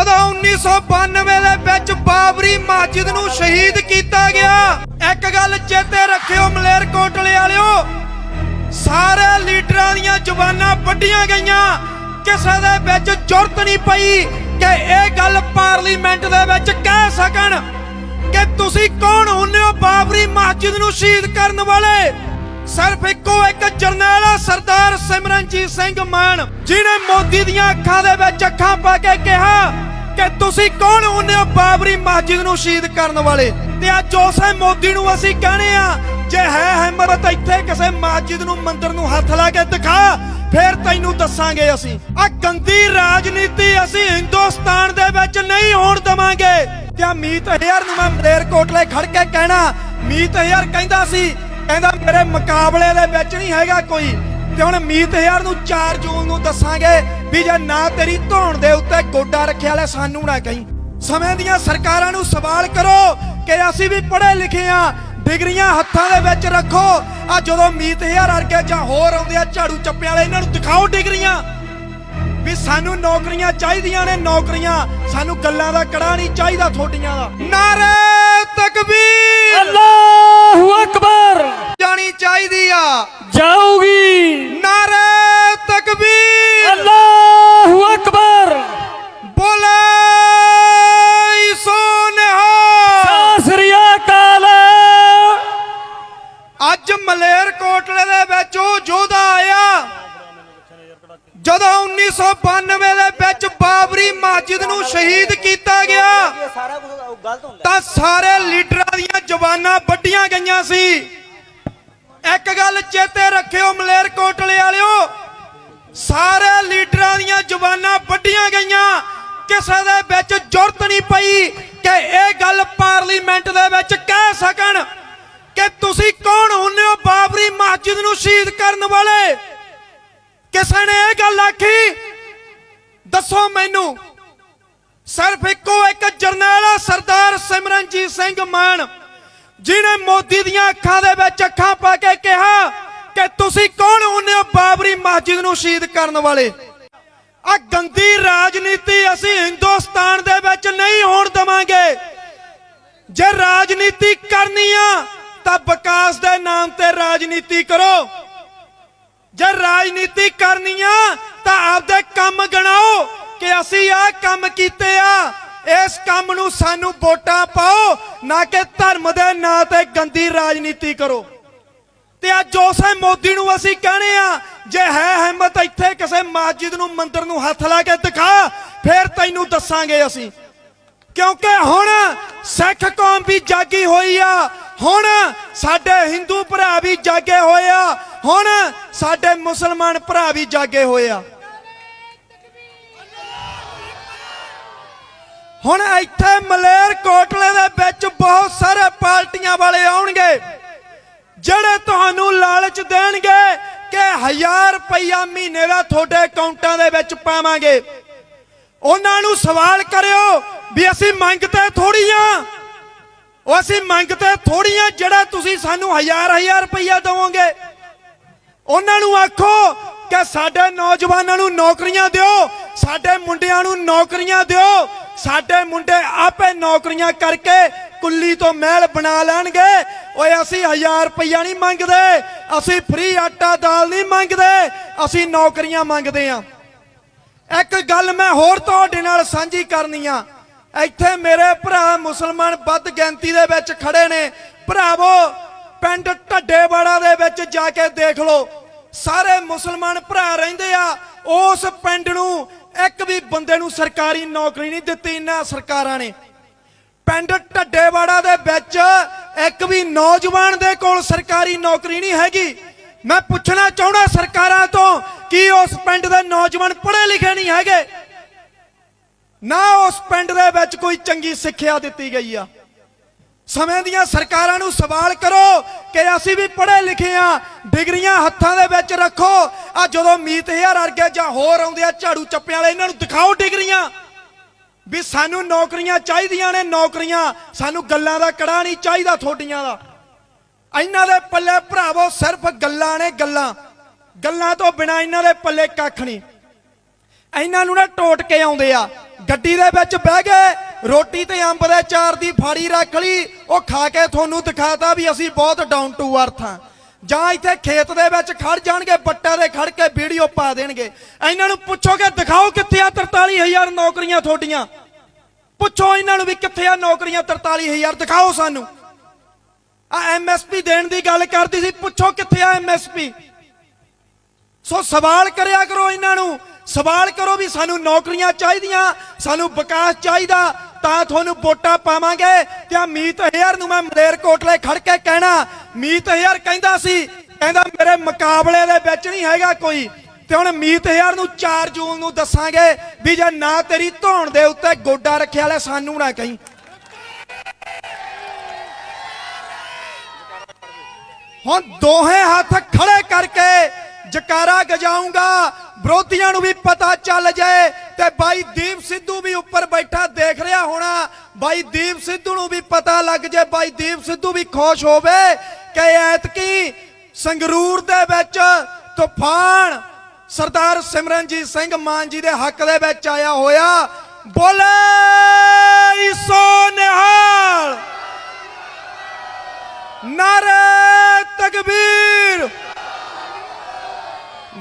ਜਦੋਂ 1992 ਦੇ ਵਿੱਚ ਬਾਬਰੀ ਮਸਜਿਦ ਨੂੰ ਸ਼ਹੀਦ ਕੀਤਾ ਗਿਆ, ਇੱਕ ਗੱਲ ਚੇਤੇ ਰੱਖਿਓ ਮਲੇਰਕੋਟਲੇ ਵਾਲਿਓ, ਸਾਰੇ ਲੀਡਰਾਂ ਦੀਆਂ ਜ਼ੁਬਾਨਾਂ ਵੱਡੀਆਂ ਗਈਆਂ। ਕਿਸੇ ਦੇ ਵਿੱਚ ਜ਼ੁਰਤ ਨਹੀਂ ਪਈ ਕਿ ਇਹ ਗੱਲ ਪਾਰਲੀਮੈਂਟ ਦੇ ਵਿੱਚ ਕਹਿ ਸਕਣ ਕਿ ਤੁਸੀਂ ਕੌਣ ਹੁੰਦੇ ਹੋ ਬਾਬਰੀ ਮਸਜਿਦ ਨੂੰ ਸ਼ਹੀਦ ਕਰਨ ਵਾਲੇ? ਸਿਰਫ ਇੱਕੋ ਇੱਕ ਜਰਨੈਲ ਆ, ਸਰਦਾਰ ਸਿਮਰਨਜੀਤ ਸਿੰਘ ਮਾਨ ਜਿਨੇ ਮੋਦੀ ਦੀਆਂ ਅੱਖਾਂ ਦੇ ਵਿੱਚ ਅੱਖਾਂ ਪਾ ਕੇ ਕਿਹਾ ਕਿ ਤੁਸੀਂ ਕੌਣ ਹੁੰਦੇ ਹੋ ਬਾਬਰੀ ਮਸਜਿਦ ਨੂੰ ਸ਼ਹੀਦ ਕਰਨ ਵਾਲੇ? ਤੇ ਅੱਜ ਉਸੇ ਮੋਦੀ ਨੂੰ ਅਸੀਂ ਕਹਨੇ ਆ, ਜੇ ਹੈ ਹਿੰਮਤ ਇੱਥੇ ਕਿਸੇ ਮਸਜਿਦ ਨੂੰ ਮੰਦਿਰ ਨੂੰ ਹੱਥ ਲਾ ਕੇ ਦਿਖਾ, ਫੇਰ ਤੈਨੂੰ ਦੱਸਾਂਗੇ ਅਸੀਂ। ਆ ਗੰਦੀ ਰਾਜਨੀਤੀ ਅਸੀਂ ਹਿੰਦੁਸਤਾਨ ਦੇ ਵਿੱਚ ਨਹੀਂ ਹੋਣ ਦਵਾਂਗੇ। ਤੇ ਮੀਤ ਹਜ਼ਾਰ ਨੂੰ ਮੈਂ ਮਲੇਰਕੋਟਲੇ ਖੜ ਕੇ ਕਹਿਣਾ, ਮੀਤ ਹਜ਼ਾਰ ਕਹਿੰਦਾ ਸੀ, ਕਹਿੰਦਾ ਮੇਰੇ ਮੁਕਾਬਲੇ ਦੇ ਵਿੱਚ ਨਹੀਂ ਹੈਗਾ ਕੋਈ। ਤੇ ਹੁਣ ਮੀਤ ਹਜ਼ਾਰ ਨੂੰ 4 ਜੂਨ ਨੂੰ ਦੱਸਾਂਗੇ ਵੀ ਜੇ ਨਾ ਤੇਰੀ ਧੌਣ ਦੇ ਉੱਤੇ ਗੋਡਾ ਰੱਖਿਆ ਲੈ ਸਾਨੂੰ ਨਾ ਕਹੀਂ। ਸਮੇਂ ਦੀਆਂ ਸਰਕਾਰਾਂ ਨੂੰ ਸਵਾਲ ਕਰੋ ਕਿ ਅਸੀਂ ਵੀ ਪੜ੍ਹੇ ਲਿਖੇ ਆ ਡਿਗਰੀਆਂ ਹੱਥਾਂ ਦੇ ਵਿੱਚ ਰੱਖੋ। ਆ ਜਦੋਂ ਮੀਤ ਹਜ਼ਾਰ ਵਰਗੇ ਜਾਂ ਹੋਰ ਆਉਂਦੇ ਆ ਝਾੜੂ ਚੱਪੇ ਵਾਲੇ ਇਹਨਾਂ ਨੂੰ ਦਿਖਾਓ ਡਿਗਰੀਆਂ। ਵੀ ਸਾਨੂੰ ਨੌਕਰੀਆਂ ਚਾਹੀਦੀਆਂ ਨੇ ਨੌਕਰੀਆਂ। ਸਾਨੂੰ ਗੱਲਾਂ ਦਾ ਕੜਾ ਨਹੀਂ ਚਾਹੀਦਾ ਥੋਡੀਆਂ ਦਾ। ਨਾਰੇ ਤਕਬੀਰ। ਅੱਲਾਹੁ ਅਕਬਰ। ਜਾਣੀ ਚਾਹੀਦੀ ਆ। ਜਾਊਗੀ। ਨਾਰੇ ਮਲੇਰ ਕੋਟਲੇ ਦੇ ਵਿੱਚ ਉਹ ਯੋਧਾ ਆਇਆ। ਜਦੋਂ 1992 ਦੇ ਵਿੱਚ ਬਾਬਰੀ ਮਸਜਿਦ ਨੂੰ ਸ਼ਹੀਦ ਕੀਤਾ ਗਿਆ, ਤਾਂ ਸਾਰੇ ਲੀਡਰਾਂ ਦੀਆਂ ਜ਼ੁਬਾਨਾਂ ਵੱਡੀਆਂ ਗਈਆਂ ਸੀ। ਇੱਕ ਗੱਲ ਚੇਤੇ ਰੱਖਿਓ ਮਲੇਰ ਕੋਟਲੇ ਵਾਲਿਓ, ਸਾਰੇ ਲੀਡਰਾਂ ਦੀਆਂ ਜ਼ੁਬਾਨਾਂ ਵੱਡੀਆਂ ਗਈਆਂ। ਕਿਸੇ ਦੇ ਵਿੱਚ ਜ਼ੁਰਤ ਨਹੀਂ ਪਈ ਕਿ ਇਹ ਗੱਲ ਪਾਰਲੀਮੈਂਟ ਦੇ ਵਿੱਚ ਕਹਿ ਸਕਣ। ਕਿ ਤੁਸੀਂ ਕੌਣ ਹੁੰਦੇ ਹੋ ਬਾਬਰੀ ਮਸਜਿਦ ਨੂੰ ਸ਼ਹੀਦ ਕਰਨ ਵਾਲੇ? ਕਿਸੇ ਨੇ ਇਹ ਗੱਲ ਆਖੀ? ਦੱਸੋ ਮੈਨੂੰ। ਸਿਰਫ ਇੱਕੋ ਇੱਕ ਜਰਨੈਲ ਆ, ਸਰਦਾਰ ਸਿਮਰਨਜੀਤ ਸਿੰਘ ਮਾਨ ਜਿਨੇ ਮੋਦੀ ਦੀਆਂ ਅੱਖਾਂ ਦੇ ਵਿੱਚ ਅੱਖਾਂ ਪਾ ਕੇ ਕਿਹਾ ਕਿ ਤੁਸੀਂ ਕੌਣ ਹੁੰਦੇ ਹੋ ਬਾਬਰੀ ਮਸਜਿਦ ਨੂੰ ਸ਼ਹੀਦ ਕਰਨ ਵਾਲੇ? ਆ ਗੰਦੀ ਰਾਜਨੀਤੀ ਅਸੀਂ ਹਿੰਦੁਸਤਾਨ ਦੇ ਵਿੱਚ ਨਹੀਂ ਹੋਣ ਦਵਾਂਗੇ। ਜੇ ਰਾਜਨੀਤੀ ਕਰਨੀ ਆ ਤਾਂ ਵਿਕਾਸ ਦੇ ਨਾਮ ਤੇ ਰਾਜਨੀਤੀ ਕਰੋ। ਜੇ ਰਾਜਨੀਤੀ ਕਰਨੀ ਆ, ਤਾਂ ਆਪਦੇ ਕੰਮ ਗਣਾਓ ਕਿ ਅਸੀਂ ਆਹ ਕੰਮ ਕੀਤੇ ਆ। ਇਸ ਕੰਮ ਨੂੰ ਸਾਨੂੰ ਵੋਟਾਂ ਪਾਓ, ਨਾ ਕਿ ਧਰਮ ਦੇ ਨਾਂ ਤੇ ਗੰਦੀ ਰਾਜਨੀਤੀ ਕਰੋ। ਤੇ ਅੱਜ ਉਸੇ ਮੋਦੀ ਨੂੰ ਅਸੀਂ ਕਹਨੇ ਆ, ਜੇ ਹੈ ਹਿੰਮਤ ਇੱਥੇ ਕਿਸੇ ਮਸਜਿਦ ਨੂੰ, ਮੰਦਰ ਨੂੰ ਹੱਥ ਲਾ ਕੇ ਦਿਖਾ, ਫੇਰ ਤੈਨੂੰ ਦੱਸਾਂਗੇ ਅਸੀਂ। ਕਿਉਂਕਿ ਹੁਣ ਸਿੱਖ ਕੌਮ ਵੀ ਜਾਗੀ ਹੋਈ ਆ। ਹੁਣ ਸਾਡੇ ਹਿੰਦੂ ਭਰਾ ਵੀ ਜਾਗੇ ਹੋਏ ਆ। ਹੁਣ ਸਾਡੇ ਮੁਸਲਮਾਨ ਭਰਾ ਵੀ ਜਾਗੇ ਹੋਏ ਆ। ਹੁਣ ਇੱਥੇ ਮਲੇਰ ਕੋਟਲੇ ਦੇ ਵਿੱਚ ਬਹੁਤ ਸਾਰੇ ਪਾਰਟੀਆਂ ਵਾਲੇ ਆਉਣਗੇ। ਜਿਹੜੇ ਤੁਹਾਨੂੰ ਲਾਲਚ ਦੇਣਗੇ ਕਿ 1000 ਰੁਪਇਆ ਮਹੀਨੇ ਦਾ ਤੁਹਾਡੇ ਅਕਾਊਂਟਾਂ ਦੇ ਵਿੱਚ ਪਾਵਾਂਗੇ। ਉਹਨਾਂ ਨੂੰ ਸਵਾਲ ਕਰਿਓ ਵੀ ਅਸੀਂ ਮੰਗਤੇ ਥੋੜੀਆਂ ਉਹ ਅਸੀਂ ਮੰਗਤੇ ਥੋੜੀਆਂ ਜਿਹੜਾ ਤੁਸੀਂ ਸਾਨੂੰ ਹਜ਼ਾਰ ਹਜ਼ਾਰ ਰੁਪਈਆ ਦੇਵੋਗੇ। ਉਹਨਾਂ ਨੂੰ ਆਖੋ ਕਿ ਸਾਡੇ ਨੌਜਵਾਨਾਂ ਨੂੰ ਨੌਕਰੀਆਂ ਦਿਓ, ਸਾਡੇ ਮੁੰਡਿਆਂ ਨੂੰ ਨੌਕਰੀਆਂ ਦਿਓ, ਸਾਡੇ ਮੁੰਡੇ ਆਪੇ ਨੌਕਰੀਆਂ ਕਰਕੇ ਕੁੱਲੀ ਤੋਂ ਮਹਿਲ ਬਣਾ ਲੈਣਗੇ। ਓਏ ਅਸੀਂ 1000 ਰੁਪਈਆ ਨਹੀਂ ਮੰਗਦੇ, ਅਸੀਂ ਫ੍ਰੀ ਆਟਾ ਦਾਲ ਨਹੀਂ ਮੰਗਦੇ, ਅਸੀਂ ਨੌਕਰੀਆਂ ਮੰਗਦੇ ਆਂ। ਇੱਕ ਗੱਲ ਮੈਂ ਹੋਰ ਤੁਹਾਡੇ ਨਾਲ ਸਾਂਝੀ ਕਰਨੀ ਆ। ਇੱਥੇ ਮੇਰੇ ਭਰਾ ਮੁਸਲਮਾਨ ਵੱਧ ਗਿਣਤੀ ਦੇ ਵਿੱਚ ਖੜੇ ਨੇ। ਭਰਾਵੋ, ਪਿੰਡ ਢੱਡੇਵਾੜਾ ਦੇ ਵਿੱਚ ਜਾ ਕੇ ਦੇਖ ਲਓ। ਸਾਰੇ ਮੁਸਲਮਾਨ ਭਰਾ ਰਹਿੰਦੇ ਆ। ਉਸ ਪਿੰਡ ਨੂੰ ਇੱਕ ਵੀ ਬੰਦੇ ਨੂੰ ਸਰਕਾਰੀ ਨੌਕਰੀ ਨਹੀਂ ਦਿੱਤੀ ਇਹਨਾਂ ਸਰਕਾਰਾਂ ਨੇ। ਪਿੰਡ ਢੱਡੇਵਾੜਾ ਦੇ ਵਿੱਚ ਇੱਕ ਵੀ ਨੌਜਵਾਨ ਦੇ ਕੋਲ ਸਰਕਾਰੀ ਨੌਕਰੀ ਨਹੀਂ ਹੈਗੀ। ਮੈਂ ਪੁੱਛਣਾ ਚਾਹੁੰਦਾ ਸਰਕਾਰਾਂ ਤੋਂ ਕਿ ਉਸ ਪਿੰਡ ਦੇ ਨੌਜਵਾਨ ਪੜ੍ਹੇ ਲਿਖੇ ਨਹੀਂ ਹੈਗੇ? ਨਾ ਉਸ ਪਿੰਡ ਦੇ ਵਿੱਚ ਕੋਈ ਚੰਗੀ ਸਿੱਖਿਆ ਦਿੱਤੀ ਗਈ ਆ। ਸਮੇਂ ਦੀਆਂ ਸਰਕਾਰਾਂ ਨੂੰ ਸਵਾਲ ਕਰੋ ਕਿ ਅਸੀਂ ਵੀ ਪੜ੍ਹੇ ਲਿਖੇ ਆ, ਡਿਗਰੀਆਂ ਹੱਥਾਂ ਦੇ ਵਿੱਚ ਰੱਖੋ। ਆ ਜਦੋਂ ਮੀਤ ਹਜ਼ਾਰ ਵਰਗੇ ਜਾਂ ਹੋਰ ਆਉਂਦੇ ਆ, ਝਾੜੂ ਚੱਪਿਆਂ ਵਾਲੇ, ਇਹਨਾਂ ਨੂੰ ਦਿਖਾਓ ਡਿਗਰੀਆਂ। ਵੀ ਸਾਨੂੰ ਨੌਕਰੀਆਂ ਚਾਹੀਦੀਆਂ ਨੇ, ਨੌਕਰੀਆਂ ਸਾਨੂੰ ਗੱਲਾਂ ਦਾ ਕੜਾ ਨਹੀਂ ਚਾਹੀਦਾ ਥੋਡੀਆਂ ਦਾ। ਇਹਨਾਂ ਦੇ ਪੱਲੇ ਭਰਾਵੋ ਸਿਰਫ ਗੱਲਾਂ ਨੇ ਗੱਲਾਂ। ਗੱਲਾਂ ਤੋਂ ਬਿਨਾ ਇਹਨਾਂ ਦੇ ਪੱਲੇ ਕੱਖ ਨਹੀਂ। ਇਹਨਾਂ ਨੂੰ ਨਾ ਟੋਟ ਕੇ ਆਉਂਦੇ ਆ। ਗੱਡੀ ਦੇ ਵਿੱਚ ਬਹਿ ਗਏ, ਰੋਟੀ ਤੇ ਅੰਬ ਦੇ ਚਾਰ ਦੀ ਫਾੜੀ ਰੱਖ ਲਈ, ਉਹ ਖਾ ਕੇ ਤੁਹਾਨੂੰ ਦਿਖਾਤਾ ਵੀ ਅਸੀਂ ਬਹੁਤ ਡਾਊਨ ਟੂ ਅਰਥ ਹਾਂ। ਜਾਂ ਇੱਥੇ ਖੇਤ ਦੇ ਵਿੱਚ ਖੜ ਜਾਣਗੇ, ਬੱਟਾ ਦੇ ਖੜ ਕੇ ਵੀਡੀਓ ਪਾ ਦੇਣਗੇ। ਇਹਨਾਂ ਨੂੰ ਪੁੱਛੋਗੇ ਦਿਖਾਓ ਕਿੱਥੇ ਆ 43000 ਨੌਕਰੀਆਂ ਤੁਹਾਡੀਆਂ। ਪੁੱਛੋ ਇਹਨਾਂ ਨੂੰ ਵੀ ਕਿੱਥੇ ਆ ਨੌਕਰੀਆਂ 43000 ਦਿਖਾਓ ਸਾਨੂੰ। ਆ ਐਮਐਸਪੀ ਦੇਣ ਦੀ ਗੱਲ ਕਰਦੀ ਸੀ, ਪੁੱਛੋ ਕਿੱਥੇ ਆ ਐਮਐਸਪੀ ਸੋ ਸਵਾਲ ਕਰਿਆ ਕਰੋ ਇਹਨਾਂ ਨੂੰ। ਸਵਾਲ ਕਰੋ ਵੀ ਸਾਨੂੰ ਨੌਕਰੀਆਂ ਚਾਹੀਦੀਆਂ, ਸਾਨੂੰ ਵਿਕਾਸ ਚਾਹੀਦਾ, ਤਾਂ ਤੁਹਾਨੂੰ ਵੋਟਾਂ ਪਾਵਾਂਗੇ। ਤੇ ਆ ਮੀਤ ਹੇਅਰ ਨੂੰ ਮੈਂ ਮਲੇਰਕੋਟਲੇ ਖੜ ਕੇ ਕਹਿਣਾ, ਮੀਤ ਹੇਅਰ ਕਹਿੰਦਾ ਸੀ, ਕਹਿੰਦਾ ਮੇਰੇ ਮੁਕਾਬਲੇ ਦੇ ਵਿੱਚ ਨਹੀਂ ਹੈਗਾ ਕੋਈ। ਤੇ ਹੁਣ ਮੀਤ ਹੇਅਰ ਨੂੰ 4 ਜੂਨ ਨੂੰ ਦੱਸਾਂਗੇ ਵੀ ਜੇ ਨਾ ਤੇਰੀ ਧੌਣ ਦੇ ਉੱਤੇ ਗੋਡਾ ਰੱਖਿਆ ਲੈ, ਸਾਨੂੰ ਨਾ ਕਹੀਂ। ਹੁਣ ਦੋਹੇ ਹੱਥ ਖੜੇ ਕਰਕੇ ਜਕਾਰਾ ਗਜਾਉਂਗਾ ਵਿਰੋਧੀਆਂ ਨੂੰ ਵੀ ਪਤਾ ਚੱਲ ਜਾਏ ਤੇ ਬਾਈ ਦੀਪ ਸਿੱਧੂ ਵੀ ਉੱਪਰ ਬੈਠਾ ਦੇਖ ਰਿਹਾ ਹੋਣਾ। ਬਾਈ ਦੀਪ ਸਿੱਧੂ ਨੂੰ ਵੀ ਪਤਾ ਲੱਗ ਜਾਏ ਬਾਈ ਦੀਪ ਸਿੱਧੂ ਵੀ ਖੁਸ਼ ਹੋਵੇ ਕਿ ਐਤਕੀ ਸੰਗਰੂਰ ਦੇ ਵਿੱਚ ਤੂਫਾਨ ਸਰਦਾਰ ਸਿਮਰਨਜੀਤ ਸਿੰਘ ਮਾਨ ਜੀ ਦੇ ਹੱਕ ਦੇ ਵਿੱਚ ਆਇਆ ਹੋਇਆ। ਬੋਲੇ ਸੋ ਨਿਹਾਲ ਨਾਰੇ ਤਕਬੀਰ